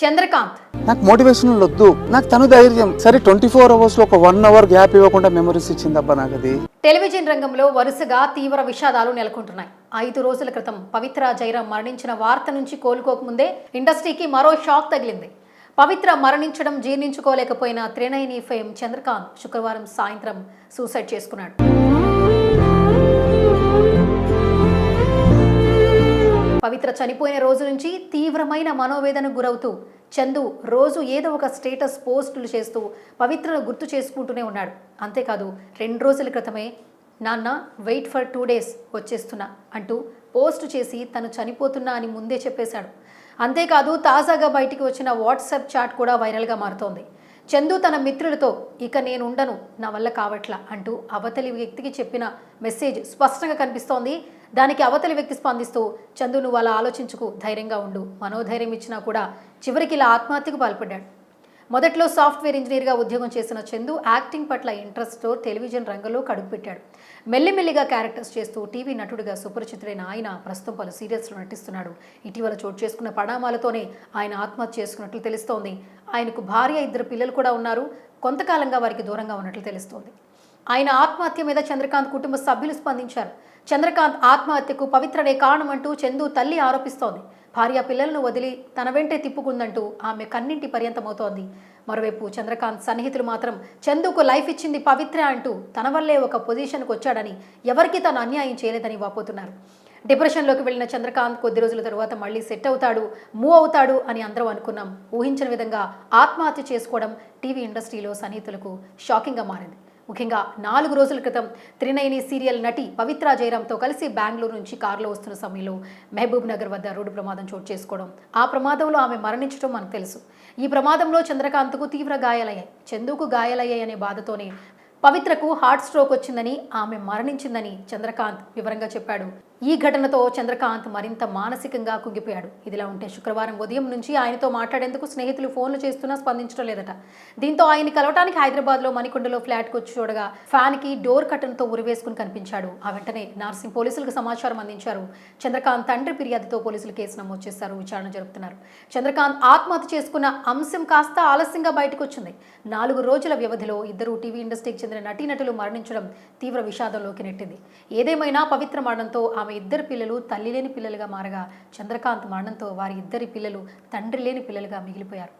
చంద్రకాంత్. నాకు మోటివేషనల్ వద్దు నాకు తను ధైర్యం. సరే ట్వంటీ ఫోర్ అవర్స్లో ఒక వన్ అవర్ గ్యాప్ ఇవ్వకుండా మెమరీస్ ఇచ్చిందబ్బా నాకు అది టెలివిజన్ రంగంలో వరుసగా తీవ్ర విషాదాలు నెలకొంటున్నాయి. ఐదు రోజుల క్రితం పవిత్ర జైరాం మరణించిన వార్త నుంచి కోలుకోకముందే ఇండస్ట్రీకి మరో షాక్ తగిలింది. పవిత్ర మరణించడం జీర్ణించుకోలేకపోయిన త్రినయని ఫేమ్ చంద్రకాంత్ శుక్రవారం సాయంత్రం సూసైడ్ చేసుకున్నాడు. పవిత్ర చనిపోయిన రోజు నుంచి తీవ్రమైన మనోవేదనకు గురవుతూ చందు రోజు ఏదో ఒక స్టేటస్ పోస్టులు చేస్తూ పవిత్రను గుర్తు చేసుకుంటూనే ఉన్నాడు. అంతేకాదు రెండు రోజుల క్రితమే నాన్న వెయిట్ ఫర్ టూ డేస్ వచ్చేస్తున్నా అంటూ పోస్ట్ చేసి తను చనిపోతున్నా అని ముందే చెప్పేశాడు. అంతేకాదు తాజాగా బయటికి వచ్చిన వాట్సాప్ చాట్ కూడా వైరల్గా మారుతోంది. చందు తన మిత్రులతో ఇక నేను ఉండను నా వల్ల కావట్లా అంటూ అవతలి వ్యక్తికి చెప్పిన మెసేజ్ స్పష్టంగా కనిపిస్తోంది. దానికి అవతలి వ్యక్తి స్పందిస్తూ చందు నువ్వు అలా ఆలోచించుకు ధైర్యంగా ఉండు. మనోధైర్యం ఇచ్చినా కూడా చివరికి ఇలా ఆత్మహత్యకు పాల్పడ్డాడు. మొదట్లో సాఫ్ట్వేర్ ఇంజనీర్గా ఉద్యోగం చేసిన చందు యాక్టింగ్ పట్ల ఇంట్రెస్ట్తో టెలివిజన్ రంగంలో కడుగుపెట్టాడు మెల్లిమెల్లిగా క్యారెక్టర్స్ చేస్తూ టీవీ నటుడిగా సుపరిచితుడైన ఆయన ప్రస్తుతం పలు సీరియల్స్లో నటిస్తున్నాడు. ఇటీవల చోటు చేసుకున్న పరిణామాలతోనే ఆయన ఆత్మహత్య చేసుకున్నట్లు తెలుస్తోంది. ఆయనకు భార్య ఇద్దరు పిల్లలు కూడా ఉన్నారు. కొంతకాలంగా వారికి దూరంగా ఉన్నట్లు తెలుస్తోంది. ఆయన ఆత్మహత్య మీద చంద్రకాంత్ కుటుంబ సభ్యులు స్పందించారు. చంద్రకాంత్ ఆత్మహత్యకు పవిత్రనే కారణమంటూ చందు తల్లి ఆరోపిస్తోంది. భార్య పిల్లలను వదిలి తన వెంటే తిప్పుకుందంటూ ఆమె కన్నింటి పర్యంతమవుతోంది. మరోవైపు చంద్రకాంత్ సన్నిహితులు మాత్రం చందుకు లైఫ్ ఇచ్చింది పవిత్ర అంటూ తన వల్లే ఒక పొజిషన్కు వచ్చాడని ఎవరికీ తాను అన్యాయం చేయలేదని వాపోతున్నారు. డిప్రెషన్లోకి వెళ్ళిన చంద్రకాంత్ కొద్ది రోజుల తరువాత మళ్ళీ సెట్ అవుతాడు మూవ్ అవుతాడు అని అందరం అనుకున్నాం. ఊహించిన విధంగా ఆత్మహత్య చేసుకోవడం టీవీ ఇండస్ట్రీలో సన్నిహితులకు షాకింగ్గా మారింది. ముఖ్యంగా నాలుగు రోజుల క్రితం త్రినయని సీరియల్ నటి పవిత్ర జయరామ్తో కలిసి బెంగళూరు నుంచి కారులో వస్తున్న సమయంలో మహబూబ్ నగర్ వద్ద రోడ్డు ప్రమాదం చోటు చేసుకోవడం. ఆ ప్రమాదంలో ఆమె మరణించడం మనకు తెలుసు. ఈ ప్రమాదంలో చంద్రకాంత్కు తీవ్ర గాయాలయ్యాయి. చందుకు గాయాలయ్యాయి అనే బాధతోనే పవిత్రకు హార్ట్ స్ట్రోక్ వచ్చిందని ఆమె మరణించిందని చంద్రకాంత్ వివరంగా చెప్పాడు. ఈ ఘటనతో చంద్రకాంత్ మరింత మానసికంగా కుంగిపోయాడు. ఇదిలా ఉంటే శుక్రవారం ఉదయం నుంచి ఆయనతో మాట్లాడేందుకు స్నేహితులు ఫోన్లు చేస్తున్నా స్పందించడం లేదట. దీంతో ఆయన కలవటానికి హైదరాబాద్లో మణికొండలో ఫ్లాట్కి వచ్చి చూడగా ఫ్యాన్కి డోర్ కట్టన్తో ఉరివేసుకుని కనిపించాడు. ఆ వెంటనే నార్సింగ్ పోలీసులకు సమాచారం అందించారు. చంద్రకాంత్ తండ్రి ఫిర్యాదుతో పోలీసులు కేసు నమోదు చేశారు. విచారణ జరుపుతున్నారు. చంద్రకాంత్ ఆత్మహత్య చేసుకున్న అంశం కాస్త ఆలస్యంగా బయటకు వచ్చింది. నాలుగు రోజుల వ్యవధిలో ఇద్దరు టీవీ ఇండస్ట్రీకి చెందిన చెందిన నటీనటులు మరణించడం తీవ్ర విషాదంలోకి నెట్టింది. ఏదేమైనా పవిత్ర మరణంతో ఆమె ఇద్దరు పిల్లలు తల్లి లేని పిల్లలుగా మారగా చంద్రకాంత్ మరణంతో వారి ఇద్దరి పిల్లలు తండ్రి లేని పిల్లలుగా మిగిలిపోయారు.